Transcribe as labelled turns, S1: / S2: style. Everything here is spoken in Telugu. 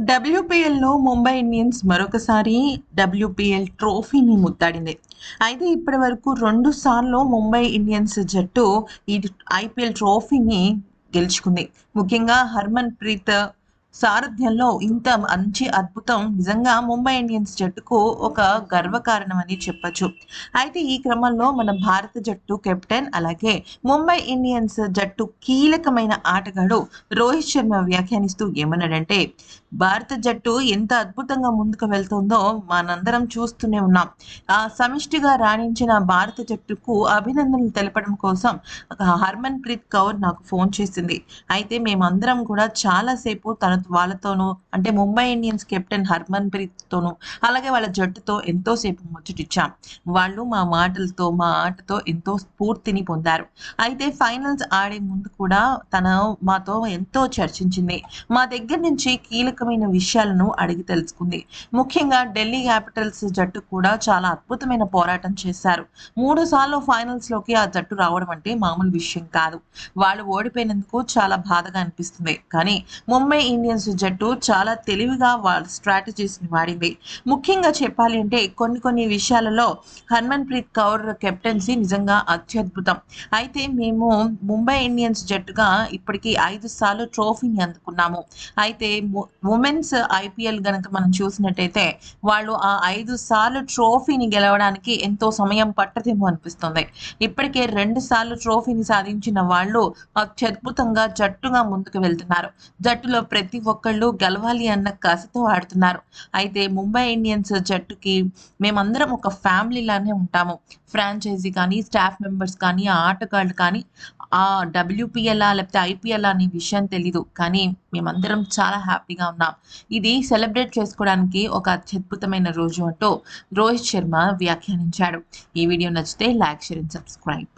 S1: డబ్ల్యూపీఎల్లో ముంబై ఇండియన్స్ మరొకసారి డబ్ల్యూపీఎల్ ట్రోఫీని ముద్దాడింది. అయితే ఇప్పటి వరకు రెండు సార్లు ముంబై ఇండియన్స్ జట్టు ఈ ఐపీఎల్ ట్రోఫీని గెలుచుకుంది. ముఖ్యంగా హర్మన్ ప్రీత్ సారథ్యంలో ఇంత మంచి అద్భుతం నిజంగా ముంబై ఇండియన్స్ జట్టుకు ఒక గర్వకారణం అని చెప్పొచ్చు. అయితే ఈ క్రమంలో మన భారత జట్టు కెప్టెన్ అలాగే ముంబై ఇండియన్స్ జట్టు కీలకమైన ఆటగాడు రోహిత్ శర్మ వ్యాఖ్యానిస్తూ ఏమన్నాడంటే భారత జట్టు ఎంత అద్భుతంగా ముందుకు వెళ్తుందో మనందరం చూస్తూనే ఉన్నాం. ఆ సమిష్టిగా రాణించిన భారత జట్టుకు అభినందనలు తెలపడం కోసం హర్మన్ ప్రీత్ కౌర్ నాకు ఫోన్ చేసింది. అయితే మేమందరం కూడా చాలాసేపు తన వాళ్ళతోనూ అంటే ముంబై ఇండియన్స్ కెప్టెన్ హర్మన్ ప్రీత్తోనూ అలాగే వాళ్ళ జట్టుతో ఎంతోసేపు ముచ్చటిచ్చాం. వాళ్ళు మా మాటలతో మా ఆటతో ఎంతో స్ఫూర్తిని పొందారు. అయితే ఫైనల్స్ ఆడే ముందు కూడా తన మాతో ఎంతో చర్చించింది. మా దగ్గర నుంచి కీలక కీలకమైన విషయాలను అడిగి తెలుసుకుంది. ముఖ్యంగా ఢిల్లీ క్యాపిటల్స్ జట్టు కూడా చాలా అద్భుతమైన పోరాటం చేశారు. మూడు సార్లు ఫైనల్స్లోకి ఆ జట్టు రావడం అంటే మామూలు విషయం కాదు. వాళ్ళు ఓడిపోయినందుకు చాలా బాధగా అనిపిస్తుంది. కానీ ముంబై ఇండియన్స్ జట్టు చాలా తెలివిగా వాళ్ళ స్ట్రాటజీస్ని వాడింది ముఖ్యంగా చెప్పాలి అంటే కొన్ని కొన్ని విషయాలలో హర్మన్ ప్రీత్ కౌర్ కెప్టెన్సీ నిజంగా అత్యద్భుతం. అయితే మేము ముంబై ఇండియన్స్ జట్టుగా ఇప్పటికీ ఐదు సార్లు ట్రోఫీని అందుకున్నాము. అయితే ఉమెన్స్ ఐపీఎల్ గనక మనం చూసినట్టయితే వాళ్ళు ఆ ఐదు సార్లు ట్రోఫీని గెలవడానికి ఎంతో సమయం పట్టదేమో అనిపిస్తుంది. ఇప్పటికే రెండు సార్లు ట్రోఫీని సాధించిన వాళ్ళు అత్యద్భుతంగా జట్టుగా ముందుకు వెళ్తున్నారు. జట్టులో ప్రతి ఒక్కళ్ళు గెలవాలి అన్న కసతో ఆడుతున్నారు. అయితే ముంబై ఇండియన్స్ జట్టుకి మేమందరం ఒక ఫ్యామిలీలానే ఉంటాము. ఫ్రాంచైజీ కానీ స్టాఫ్ మెంబర్స్ కానీ ఆటగాళ్ళు కానీ ఆ డబ్ల్యూపీఎల్ఆ లేకపోతే ఐపీఎల్ అనే విషయం తెలీదు. కానీ మేమందరం చాలా హ్యాపీగా ఉన్నాం. ఇది సెలబ్రేట్ చేసుకోవడానికి ఒక అత్యద్భుతమైన రోజు అంటూ రోహిత్ శర్మ వ్యాఖ్యానించాడు. ఈ వీడియో నచ్చితే లైక్ షేర్ అండ్ సబ్స్క్రైబ్.